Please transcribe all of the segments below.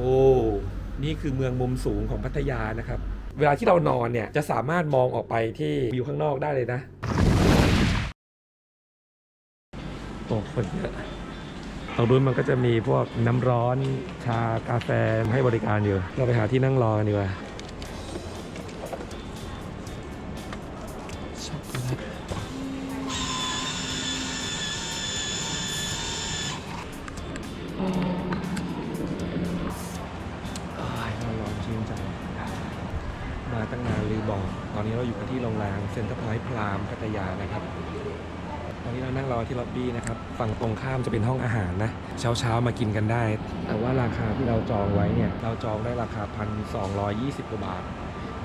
โอ้ นี่คือเมืองมุมสูงของพัทยานะครับ เวลาที่เรานอนเนี่ยจะสามารถมองออกไปที่วิวข้างนอกได้เลยนะ โอ้คนเยอะตรงนู้นมันก็จะมีพวกน้ำร้อนชากาแฟให้บริการอยู่ เราไปหาที่นั่งรอกันดีกว่าช็อกโกแลตอ้ นนี้เราอยู่กันที่โรงแรมเซ็นทรัลพอยต์พรามพัทยานะครับ ตอนนี้เรานั่งรอที่ล็อบบี้นะครับ ฝั่งตรงข้ามจะเป็นห้องอาหารนะ เช้าเช้าๆมากินกันได้ แต่ว่าราคาที่เราจองไว้เนี่ย เราจองได้ราคาพันสองยี่สิบกว่าบาท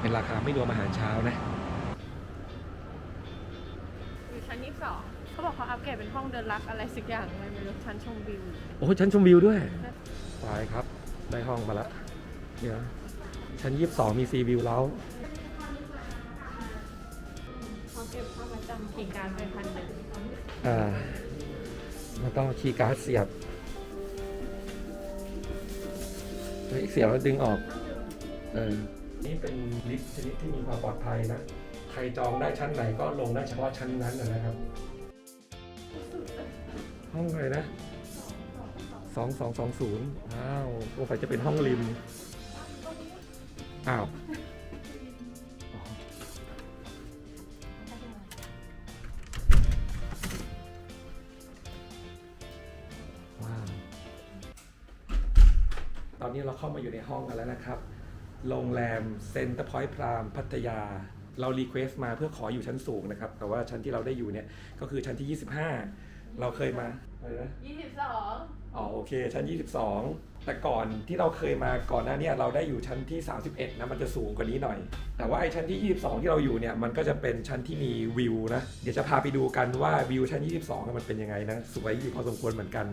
เป็นราคาไม่รวมอาหารเช้านะอยู่ชั้นยี่สิบสองเขาบอกเขาอัปเกรดเป็นห้องเดินลักอะไรสักอย่างเลยไม่รู้ชั้นชมวิว โอ้ชั้นชมวิวด้วยตายครับ ได้ห้องมาละเดี๋ยวชั้นยี่สิบสองมีซีวิวแล้ว จำกิ่งการไปพันหนึ่งอ่าแล้วก็คีย์การ์ดเสียบเฮ้ยเสียบแล้วดึงออก เออ นี่เป็นลิฟต์ชนิดที่มีความปลอดภัยนะ ใครจองได้ชั้นไหนก็ลงได้เฉพาะชั้นนั้นนะนะครับ ห้องอะไรนะสองสองสองศูนย์อ้าวสงสัยจะเป็นห้องริม อ้าวว้าว นนี้เราเข้ามาอยู่ในห้องกันแล้วนะครับ โรงแรมเซ็นเตอร์พอยต์พรามพัทยา เรารีเควสต์มาเพื่อขออยู่ชั้นสูงนะครับ แต่ว่าชั้นที่เราได้อยู่เนี่ยก็คือชั้นที่ 25 เราเคยมาอะไรนะ ยี่สิบสองอ๋อโอเค ชั้น 22 แต่ก่อนที่เราเคยมาก่อนหน้าเนี้เราได้อยู่ชั้นที่ 31นะมันจะสูงกว่านี้หน่อย แต่ว่าไอ้ชั้นที่ 22 ที่เราอยู่เนี่ยมันก็จะเป็นชั้นที่มีวิวนะ เดี๋ยวจะพาไปดูกันว่าวิวชั้น 22อะมันเป็นยังไงนะ สวยอยู่พอสมควรเหมือนกัน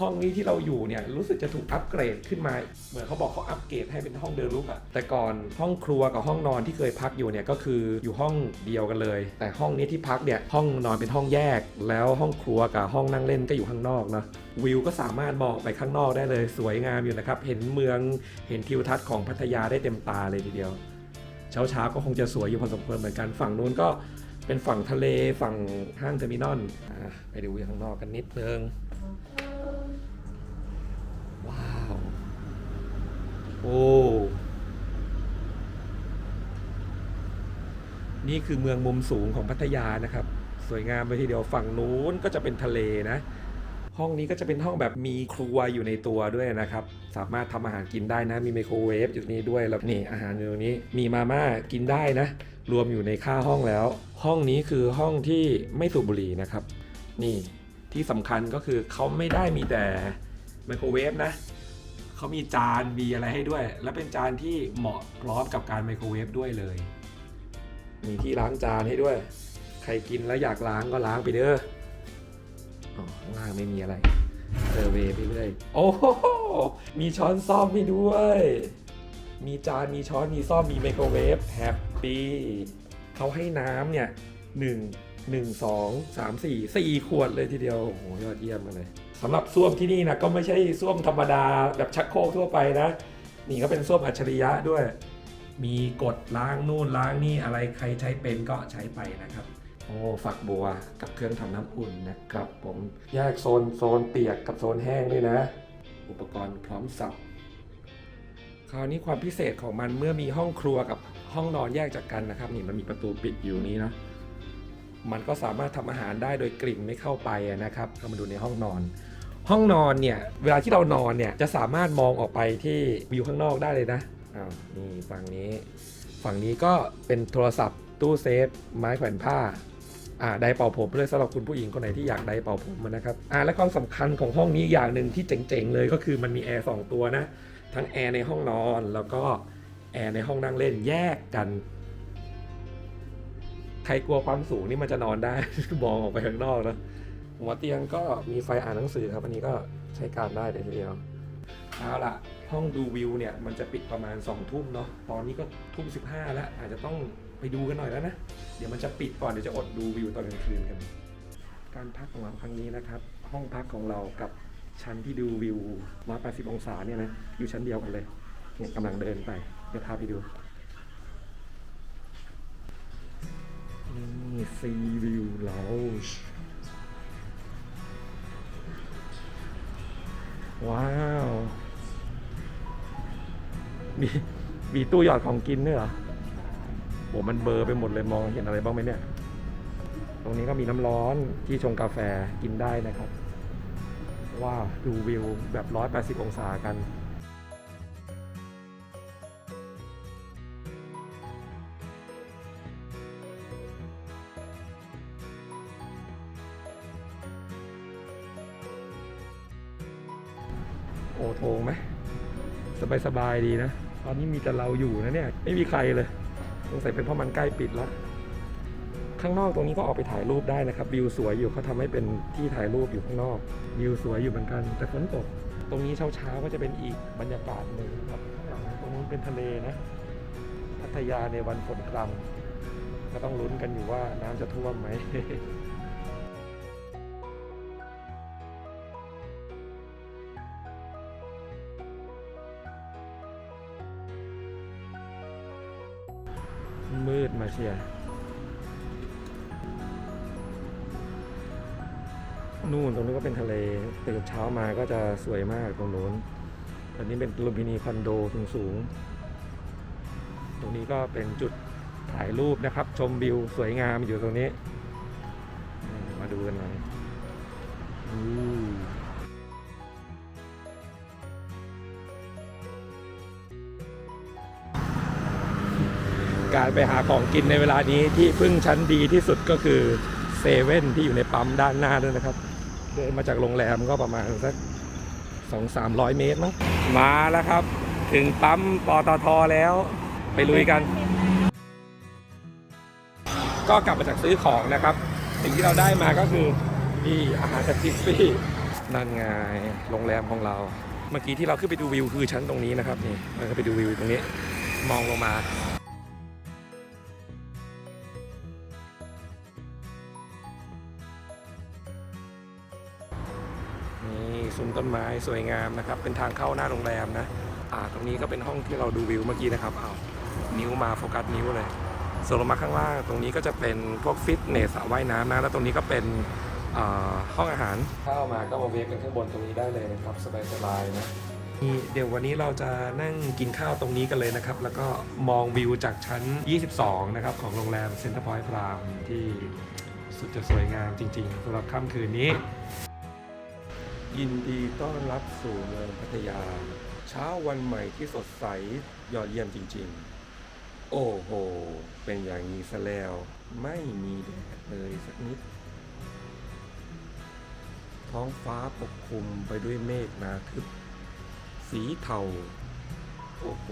ห้องนี้ที่เราอยู่เนี่ยรู้สึกจะถูกอัปเกรดขึ้นมา เหมือนเขาบอกเขาอัปเกรดให้เป็นห้องเดินลุกอะแต่ก่อนห้องครัวกับห้องนอนที่เคยพักอยู่เนี่ยก็คืออยู่ห้องเดียวกันเลย แต่ห้องนี้ที่พักเนี่ยห้องนอนเป็นห้องแยก แล้วห้องครัวกับห้องนั่งเล่นก็อยู่ข้างนอกนะวิวก็สามารถมองไปข้างนอกได้เลยสวยงามอยู่นะครับเห็นเมืองเห็นทิวทัศน์ของพัทยาได้เต็มตาเลยทีเดียว เช้าๆก็คงจะสวยอยู่พอสมควรเหมือนกันฝั่งนู้นก็เป็นฝั่งทะเลฝั่งห้างเทอร์มินอลไปดูข้างนอกกันนิดนึง ว้าว โอ้ นี่คือเมืองมุมสูงของพัทยานะครับ สวยงามไปทีเดียวฝั่งนู้นก็จะเป็นทะเลนะ ห้องนี้ก็จะเป็นห้องแบบมีครัวอยู่ในตัวด้วยนะครับ สามารถทำอาหารกินได้นะ มีไมโครเวฟอยู่นี้ด้วยแล้วนี่อาหารอยู่ตรงนี้มีมาม่ากินได้นะ รวมอยู่ในค่าห้องแล้ว ห้องนี้คือห้องที่ไม่สูบบุหรี่นะครับ นี่ที่สำคัญก็คือเขาไม่ได้มีแต่ไมโครเวฟนะ เขามีจานมีอะไรให้ด้วย และเป็นจานที่เหมาะพร้อมกับการไมโครเวฟด้วยเลย มีที่ล้างจานให้ด้วย ใครกินแล้วอยากล้างก็ล้างไปเด้ออ๋อข้างล่างไม่มีอะไรเซอร์เวย์ไปเรื่อยโอ้โหมีช้อนซ่อมให้ด้วย มีจานมีช้อนมีซ่อมมีไมโครเวฟแฮปปี้เขาให้น้ำเนี่ยหนึ่งหนึ่งสองสามสี่สี่ขวดเลยทีเดียว โอ้โหยอดเยี่ยมกันเลย สำหรับส้วมที่นี่นะก็ไม่ใช่ส้วมธรรมดาแบบชักโครกทั่วไปนะ นี่ก็เป็นส้วมอัจฉริยะด้วย มีกดล้างนู่นล้างนี่อะไรใครใช้เป็นก็ใช้ไปนะครับ โอ้ฝักบัวกับเครื่องทำน้ำอุ่นนะครับ ผมแยกโซนโซนเปียกกับโซนแห้งด้วยนะ อุปกรณ์พร้อมสับคราวนี้ความพิเศษของมันเมื่อมีห้องครัวกับห้องนอนแยกจากกันนะครับ นี่มันมีประตูปิดอยู่นี้เนาะ มันก็สามารถทำอาหารได้โดยกลิ่นไม่เข้าไปนะครับเข้ามาดูในห้องนอน ห้องนอนเนี่ยเวลาที่เรานอนเนี่ยจะสามารถมองออกไปที่วิวข้างนอกได้เลยนะอ้าวนี่ฝั่งนี้ ฝั่งนี้ก็เป็นโทรศัพท์ตู้เซฟ ไม้แขวนผ้าอ่าไดเป่าผมเลยสำหรับคุณผู้หญิงคนไหนที่อยากไดเป่าผมนะครับอ่าและความสำคัญของห้องนี้อย่างหนึ่งที่เจ๋งๆเลยก็คือมันมีแอร์สองตัวนะทั้งแอร์ในห้องนอนแล้วก็แอร์ในห้องนั่งเล่นแยกกัน ใครกลัวความสูงนี่มันจะนอนได้ มองออกไปข้างนอกนะหัวเตียงก็มีไฟอ่านหนังสือครับ อันนี้ก็ใช้การได้เลยทีเดียวเอาละห้องดูวิวเนี่ยมันจะปิดประมาณ2องทุ่มเนาะตอนนี้ก็ทุ่มสิบห้าแล้ว อาจจะต้องไปดูกันหน่อยแล้วนะ เดี๋ยวมันจะปิดก่อนเดี๋ยวจะอดดูวิวตอนกลางคืนกัน การพักของเราครั้งนี้นะครับ ห้องพักของเรากับชั้นที่ดูวิว180องศาเนี่ยนะอยู่ชั้นเดียวกันเลยเนี่ยกำลังเดินไปเดี๋ยวพาไปดู นี่ซีวิวลาวช์ว้าว มี มีตู้หยอดของกินด้วยเหรอโอ้มันเบอร์ไปหมดเลยมองเห็นอะไรบ้างไหมเนี่ย ตรงนี้ก็มีน้ำร้อนที่ชงกาแฟกินได้นะครับ ว้าว ดูวิวแบบ 180 องศากัน โอ้โถงไหมสบายสบายๆดีนะ ตอนนี้มีแต่เราอยู่นะเนี่ย ไม่มีใครเลยสงสัยเป็นเพราะมันใกล้ปิดแล้ว ข้างนอกตรงนี้ก็ออกไปถ่ายรูปได้นะครับ วิวสวยอยู่เขาทำให้เป็นที่ถ่ายรูปอยู่ข้างนอก วิวสวยอยู่เหมือนกัน แต่ฝนตก ตรงนี้เช้าๆก็จะเป็นอีกบรรยากาศหนึ่งครับ ตรงนู้นเป็นทะเลนะ พัทยาในวันฝนกรำก็ต้องลุ้นกันอยู่ว่าน้ำจะท่วมไหม มืดมาเชียร์นู่นตรงนี้ก็เป็นทะเลตื่นเช้ามาก็จะสวยมากตรงนู้นอันนี้เป็นลุมพินีคอนโดสูงสูง ตรงนี้ก็เป็นจุดถ่ายรูปนะครับ ชมวิวสวยงามอยู่ตรงนี้มมาดูกันหน่อย การไปหาของกินในเวลานี้ที่พึ่งชั้นดีที่สุดก็คือเซเว่นที่อยู่ในปั๊มด้านหน้าด้วยนะครับ เดินมาจากโรงแรมก็ประมาณสักสองสามร้อยเมตรมั้งมาแล้วครับ ถึงปั๊มปตทแล้ว ไปลุยกัน ก็กลับมาจากซื้อของนะครับ สิ่งที่เราได้มาก็คือนี่อาหารจากจิฟฟี่นั่นไงโรงแรมของเรา เมื่อกี้ที่เราขึ้นไปดูวิวคือชั้นตรงนี้นะครับนี่เราไปดูวิวตรงนี้ มองลงมา ต้นไม้สวยงามนะครับ เป็นทางเข้าหน้าโรงแรมนะอ่าตรงนี้ก็เป็นห้องที่เราดูวิวเมื่อกี้นะครับอ้าวนิ้วมาโฟกัสนิ้วเลยส่วนลงมาข้างล่างตรงนี้ก็จะเป็นพวกฟิตเนสสระว่ายน้ำนะแล้วตรงนี้ก็เป็นอ่าห้องอาหารเข้ามาก็มาเวฟกันข้างบนตรงนี้ได้เลยนะครับสบายๆนะนี่เดี๋ยววันนี้เราจะนั่งกินข้าวตรงนี้กันเลยนะครับ แล้วก็มองวิวจากชั้น 22 นะครับ ของโรงแรมเซ็นเตอร์พอยต์พรามที่สุดจะสวยงามจริงๆสำหรับค่ำคืนนี้ ยินดีต้อนรับสู่เมืองพัทยา เช้าวันใหม่ที่สดใสยอดเยี่ยมจริงๆ โอ้โห เป็นอย่างนี้ซะแล้ว ไม่มีแดดเลยสักนิด ท้องฟ้าปกคลุมไปด้วยเมฆนาทึบ สีเทา โอ้โห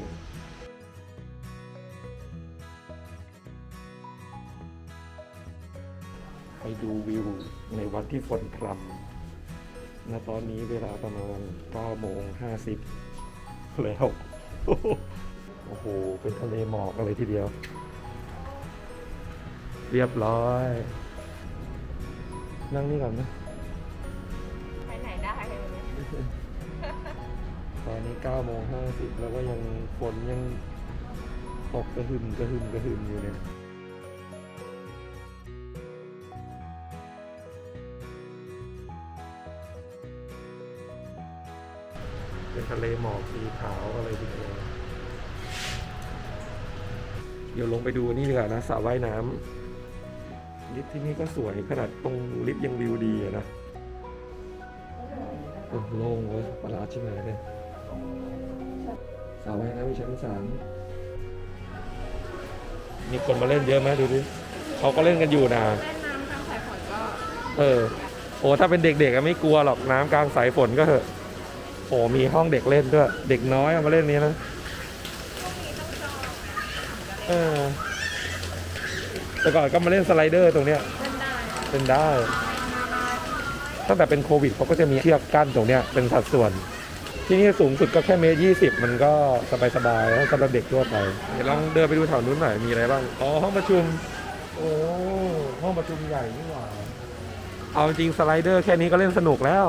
ไปดูวิวในวันที่ฝนพรำ ณตอนนี้เวลาประมาณ9โมง50 แล้ว โอ้โห เป็นทะเลหมอกอะไรทีเดียว เรียบร้อย นั่งนี่ก่อนนะไปไหนได้เลยวันนี้ตอนนี้9โมง50 แล้วก็ยังฝนยังตกกระหึ่มกระหึ่มกระหึ่มอยู่เนี่ย ทะเลหมอกสีขาวอะไรทีเดียวเดี๋ยวลงไปดูนี่ดีกว่านะสระว่ายน้ำลิฟต์ที่นี่ก็สวยขนาดตรงลิฟต์ยังวิวดีอะนะโอ้โล่งเว้ยประหลาดใช่ไหมเนี่ยสระว่ายน้ำมีชั้นสามมีคนมาเล่นเยอะไหมดูดิเขาก็เล่นกันอยู่นะเล่นน้ำกลางสายฝนก็เออ โอ้ถ้าเป็นเด็กๆอะไม่กลัวหรอกน้ำกลางสายฝนก็เถอะ โอ้มีห้องเด็กเล่นด้วย เด็กน้อยเอามาเล่นนี้นะเออแต่ก่อนก็มาเล่นสไลเดอร์ตรงเนี้ยเล่นได้เป็นได้ตั้งแต่เป็นโควิดเขาก็จะมีเชือกกั้นตรงเนี้ยเป็นสัดส่วน ที่นี่สูงสุดก็แค่เมตรยี่สิบมันก็สบายๆแล้วสำหรับเด็กทั่วไปเดี๋ยวลองเดินไปดูแถวนู้นหน่อยมีอะไรบ้างอ๋อห้องประชุม โอ้ห้องประชุมใหญ่นี่หว่าเอาจริงสไลเดอร์แค่นี้ก็เล่นสนุกแล้ว